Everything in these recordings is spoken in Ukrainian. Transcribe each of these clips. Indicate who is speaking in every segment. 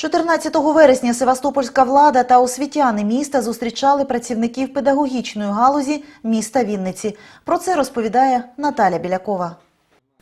Speaker 1: 14 вересня Севастопольська влада та освітяни міста зустрічали працівників педагогічної галузі міста Вінниці. Про це розповідає Наталя Білякова.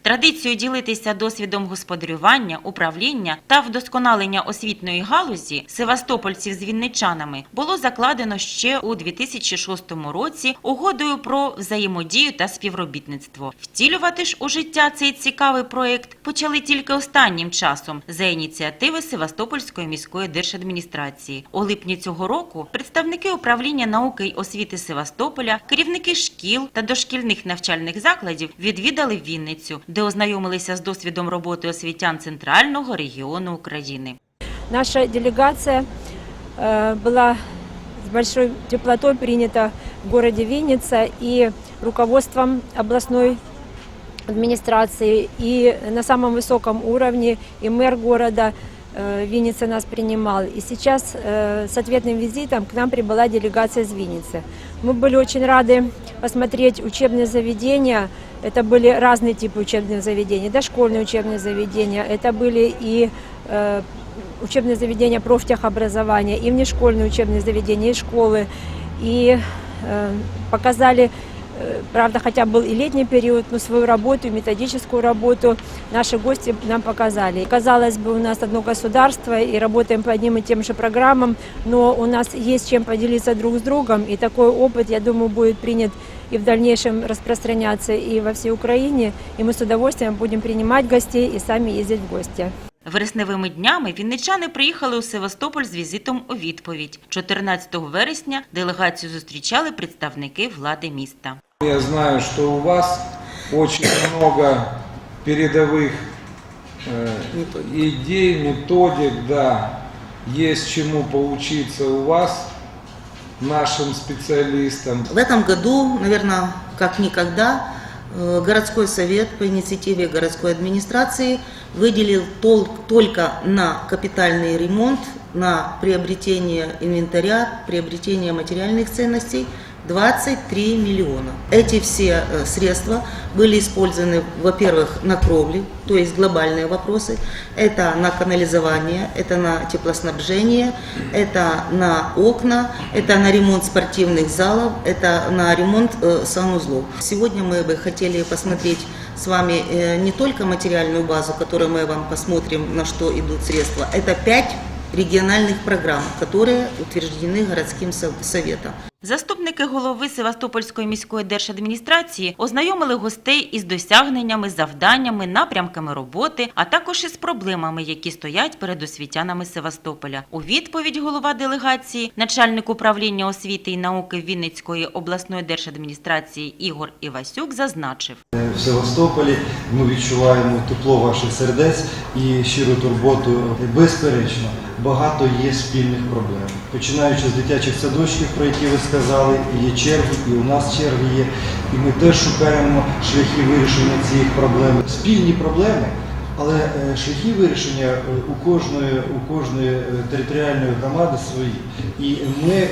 Speaker 2: Традицію ділитися досвідом господарювання, управління та вдосконалення освітньої галузі севастопольців з вінничанами було закладено ще у 2006 році угодою про взаємодію та співробітництво. Втілювати ж у життя цей цікавий проєкт почали тільки останнім часом за ініціативи Севастопольської міської держадміністрації. У липні цього року представники управління науки й освіти Севастополя, керівники шкіл та дошкільних навчальних закладів відвідали Вінницю, де ознайомилися з досвідом роботи освітян центрального регіону України.
Speaker 3: Наша делегация э, была с большой теплотой принята в городе Винница и руководством областной администрации, и на самом высоком уровне, и мэр города э, Винницы нас принимал. И сейчас э, с ответным визитом к нам прибыла делегация из Винницы. Мы были очень рады посмотреть учебные заведения. Это были разные типы учебных заведений, дошкольные учебные заведения, это были и э, учебные заведения профтехобразования, и внешкольные учебные заведения, и школы. И э, показали, э, правда, хотя был и летний период, но свою работу, и методическую работу наши гости нам показали. Казалось бы, у нас одно государство, и работаем по одним и тем же программам, но у нас есть чем поделиться друг с другом, и такой опыт, я думаю, будет принят и в дальнейшем распространяться и во всей Украине, и мы с удовольствием будем принимать гостей и сами ездить в гости.
Speaker 2: Вересневими днями вінничани приїхали у Севастополь з візитом у відповідь. 14 вересня делегацію зустрічали представники влади міста.
Speaker 4: Я знаю, что у вас очень много передовых э, идей, методик, да, есть чему поучиться у вас, нашим специалистам.
Speaker 5: В этом году, наверное, как никогда, э, городской совет по инициативе городской администрации выделил тол- только на капитальный ремонт, на приобретение инвентаря, приобретение материальных ценностей 23 миллиона. Эти все э, средства были использованы, во-первых, на кровли, то есть глобальные вопросы, это на канализование, это на теплоснабжение, это на окна, это на ремонт спортивных залов, это на ремонт э, санузлов. Сегодня мы бы хотели посмотреть с вами э, не только материальную базу, которую мы вам посмотрим, на что идут средства, это пять региональных программ, которые утверждены городским сов- советом.
Speaker 2: Заступники голови Севастопольської міської держадміністрації ознайомили гостей із досягненнями, завданнями, напрямками роботи, а також із проблемами, які стоять перед освітянами Севастополя. У відповідь голова делегації, начальник управління освіти і науки Вінницької обласної держадміністрації Ігор Івасюк зазначив.
Speaker 6: В Севастополі ми відчуваємо тепло ваших сердець і щиру турботу. Безперечно, багато є спільних проблем. Починаючи з дитячих садочків, про які ви сказали, є черги, і у нас черги є. І ми теж шукаємо шляхи вирішення цих проблем. Спільні проблеми, але е, шляхи вирішення е, у кожної, у кожної е, територіальної громади свої. І ми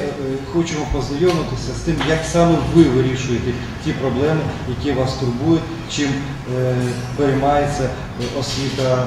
Speaker 6: хочемо познайомитися з тим, як саме ви вирішуєте ті проблеми, які вас турбують, чим переймається освіта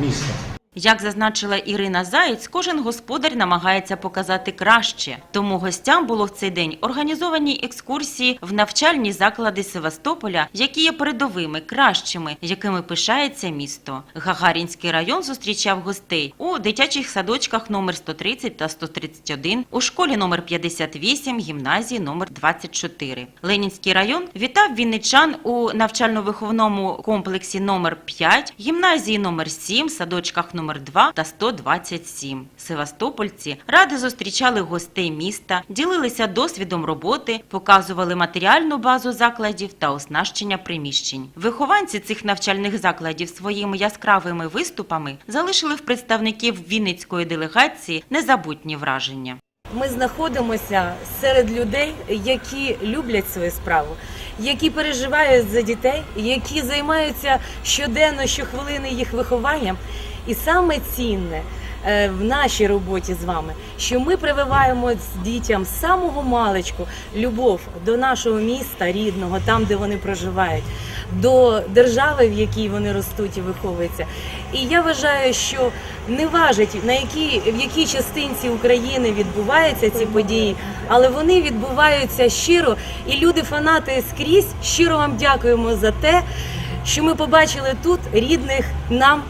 Speaker 6: міста.
Speaker 2: Як зазначила Ірина Заєць, кожен господар намагається показати краще. Тому гостям було в цей день організовані екскурсії в навчальні заклади Севастополя, які є передовими, кращими, якими пишається місто. Гагарінський район зустрічав гостей у дитячих садочках номер 130 та 131, у школі номер 58, гімназії номер 24. Ленінський район вітав вінничан у навчально-виховному комплексі номер 5, гімназії номер 7, садочках номер 2 та 127. Севастопольці ради зустрічали гостей міста, ділилися досвідом роботи, показували матеріальну базу закладів та оснащення приміщень. Вихованці цих навчальних закладів своїми яскравими виступами залишили в представників Вінницької делегації незабутні враження.
Speaker 7: Ми знаходимося серед людей, які люблять свою справу, які переживають за дітей, які займаються щоденно, щохвилини їх вихованням. І саме цінне е, в нашій роботі з вами, що ми прививаємо дітям з самого маличку любов до нашого міста рідного, там де вони проживають. до держави, в якій вони ростуть і виховуються. І я вважаю, що не важить на якій в якій частинці України відбуваються ці події, але вони відбуваються щиро. І люди, фанати скрізь, щиро вам дякуємо за те, що ми побачили тут рідних нам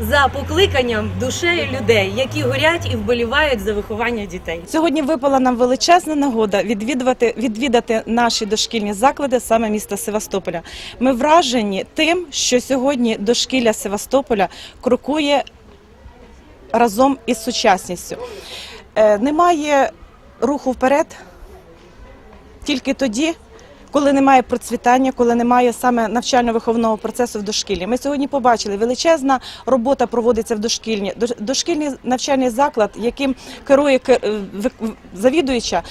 Speaker 7: за покликанням душею людей, які горять і вболівають за виховання дітей.
Speaker 8: Сьогодні випала нам величезна нагода відвідувати, відвідати наші дошкільні заклади саме міста Севастополя. Ми вражені тим, що сьогодні дошкілля Севастополя крокує разом із сучасністю. Е, Немає руху вперед тільки тоді, коли немає процвітання, коли немає саме навчально-виховного процесу в дошкіллі. Ми сьогодні побачили, величезна робота проводиться в дошкільні. Дош- Дошкільний навчальний заклад, яким керує ке- е, завідуюча,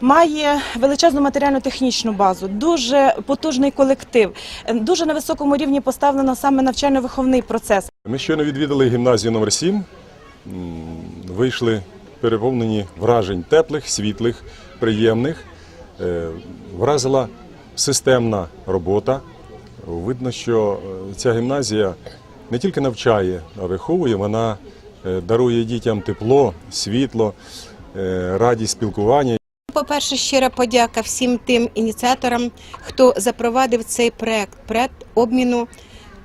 Speaker 8: має величезну матеріально-технічну базу, дуже потужний колектив, е, дуже на високому рівні поставлено саме навчально-виховний процес.
Speaker 9: Ми щойно відвідали гімназію номер 7 Вийшли переповнені вражень теплих, світлих, приємних. Е, Вразила системна робота. Видно, що е, ця гімназія не тільки навчає, а виховує, вона е, дарує дітям тепло, світло, радість спілкування.
Speaker 10: По-перше, щира подяка всім тим ініціаторам, хто запровадив цей проект, проект обміну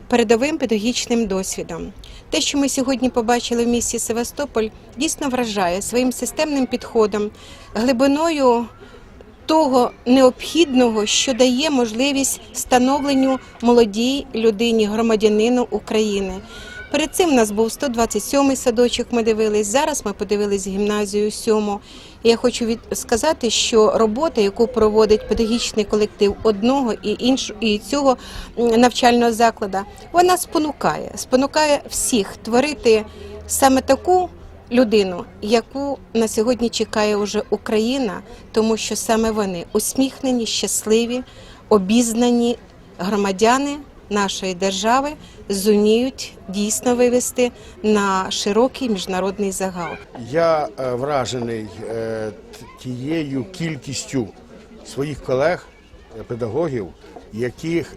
Speaker 10: передовим педагогічним досвідом. Те, що ми сьогодні побачили в місті Севастополь, дійсно вражає своїм системним підходом, глибиною того необхідного, що дає можливість становленню молодій людині, громадянину України. Перед цим у нас був 127-й садочок. Ми дивились. Зараз ми подивились гімназію 7. І Я хочу від сказати, що робота, яку проводить педагогічний колектив одного і іншого і цього навчального закладу, вона спонукає, спонукає всіх творити саме таку людину, яку на сьогодні чекає уже Україна, тому що саме вони усміхнені, щасливі, обізнані громадяни нашої держави зуміють дійсно вивести на широкий міжнародний загал.
Speaker 11: Я е, вражений е, тією кількістю своїх колег, е, педагогів, яких,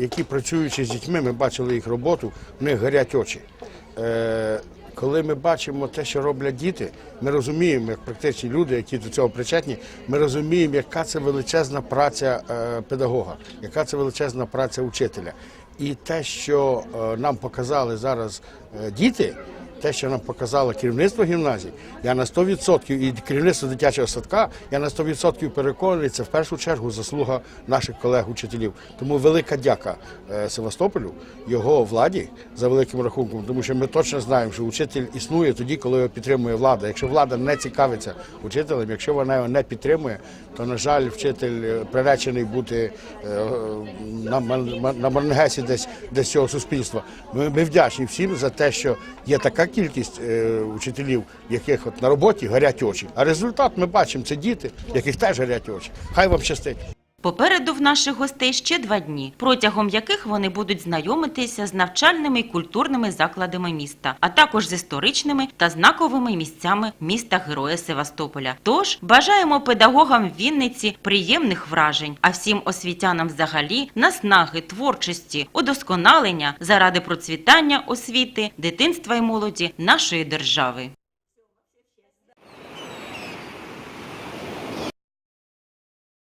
Speaker 11: які працюючи з дітьми, ми бачили їх роботу, в них горять очі. Коли ми бачимо те, що роблять діти, ми розуміємо, як практичні люди, які до цього причетні, ми розуміємо, яка це величезна праця е, педагога, яка це величезна праця учителя. І те, що е, нам показали зараз е, діти, те, що нам показало керівництво гімназії, я на 100% і керівництво дитячого садка, я на 100% переконаний, це в першу чергу заслуга наших колег-учителів. Тому велика дяка е, Севастополю, його владі за великим рахунком, тому що ми точно знаємо, що учитель існує тоді, коли його підтримує влада. Якщо влада не цікавиться учителем, якщо вона його не підтримує, то на жаль, вчитель е, приречений бути е, на, на десь, десь цього суспільства. Ми, ми вдячні всім за те, що є така кількість е, учителів, яких от на роботі горять очі. А результат ми бачимо це діти, яких теж горять очі. Хай вам щастить.
Speaker 2: Попереду в наших гостей ще два дні, протягом яких вони будуть знайомитися з навчальними і культурними закладами міста, а також з історичними та знаковими місцями міста Героя Севастополя. Тож бажаємо педагогам Вінниці приємних вражень, а всім освітянам взагалі наснаги, творчості, удосконалення заради процвітання освіти, дитинства і молоді нашої держави.